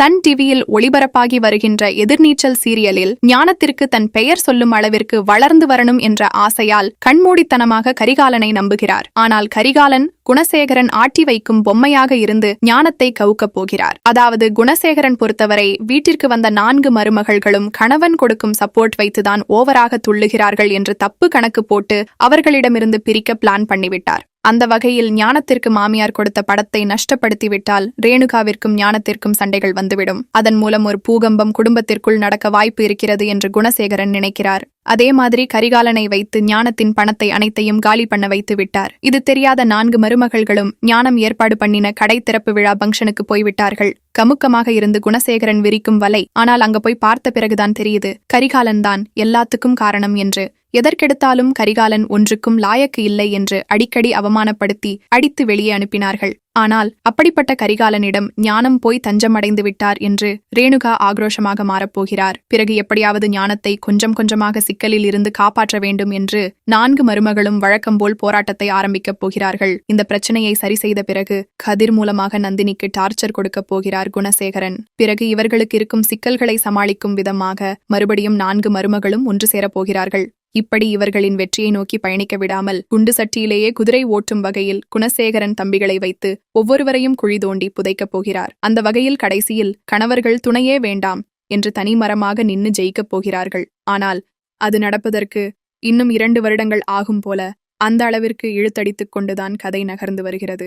Sun டிவியில் ஒளிபரப்பாகி வருகின்ற எதிர்நீச்சல் சீரியலில் ஞானத்திற்கு தன் பெயர் சொல்லும் அளவிற்கு வளர்ந்து வரணும் என்ற ஆசையால் கண்மூடித்தனமாக கரிகாலனை நம்புகிறார். ஆனால் கரிகாலன் குணசேகரன் ஆட்டி வைக்கும் பொம்மையாக இருந்து ஞானத்தை கவுக்கப் போகிறார். அதாவது குணசேகரன் பொறுத்தவரை வீட்டிற்கு வந்த நான்கு மருமகள்களும் கணவன் கொடுக்கும் சப்போர்ட் வைத்துதான் ஓவராக துள்ளுகிறார்கள் என்று தப்பு கணக்கு போட்டு அவர்களிடமிருந்து பிரிக்க பிளான் பண்ணிவிட்டார். அந்த வகையில் ஞானத்திற்கு மாமியார் கொடுத்த படத்தை நஷ்டப்படுத்திவிட்டால் ரேணுகாவிற்கும் ஞானத்திற்கும் சண்டைகள் வந்துவிடும். அதன் மூலம் ஒரு பூகம்பம் குடும்பத்திற்குள் நடக்க வாய்ப்பு இருக்கிறது என்று குணசேகரன் நினைக்கிறார். அதே மாதிரி கரிகாலனை வைத்து ஞானத்தின் பணத்தை அனைத்தையும் காலி பண்ண வைத்து விட்டார். இது தெரியாத நான்கு மருமகள்களும் ஞானம் ஏற்பாடு பண்ணின கடை திறப்பு விழா பங்கனுக்கு போய்விட்டார்கள். கமுக்கமாக இருந்து குணசேகரன் விரிக்கும் வலை ஆனால் அங்க போய் பார்த்த பிறகுதான் தெரியுது. கரிகாலன் தான் எல்லாத்துக்கும் காரணம் என்று. எதற்கெடுத்தாலும் கரிகாலன் ஒன்றுக்கும் லாயக்கு இல்லை என்று அடிக்கடி அவமானப்படுத்தி அடித்து வெளியே அனுப்பினார்கள். ஆனால் அப்படிப்பட்ட கரிகாலனிடம் ஞானம் போய் தஞ்சமடைந்து விட்டார் என்று ரேணுகா ஆக்ரோஷமாக மாறப்போகிறார். பிறகு எப்படியாவது ஞானத்தை கொஞ்சம் கொஞ்சமாக சிக்கலில் இருந்து காப்பாற்ற வேண்டும் என்று நான்கு மருமகளும் வழக்கம்போல் போராட்டத்தை ஆரம்பிக்கப் போகிறார்கள். இந்த பிரச்சனையை சரி செய்த பிறகு கதிர் மூலமாக நந்தினிக்கு டார்ச்சர் கொடுக்கப் போகிறார் குணசேகரன். பிறகு இவர்களுக்கு இருக்கும் சிக்கல்களை சமாளிக்கும் விதமாக மறுபடியும் நான்கு மருமகளும் ஒன்று சேரப் போகிறார்கள். இப்படி இவர்களின் வெற்றியை நோக்கி பயணிக்க விடாமல் குண்டு சட்டியிலேயே குதிரை ஓட்டும் வகையில் குணசேகரன் தம்பிகளை வைத்து ஒவ்வொருவரையும் குழி தோண்டி புதைக்கப் போகிறார். அந்த வகையில் கடைசியில் கணவர்கள் துணையே வேண்டாம் என்று தனிமரமாக நின்னு ஜெயிக்கப் போகிறார்கள். ஆனால் அது நடப்பதற்கு இன்னும் இரண்டு வருடங்கள் ஆகும் போல அந்த அளவிற்கு இழுத்தடித்துக் கொண்டுதான் கதை நகர்ந்து வருகிறது.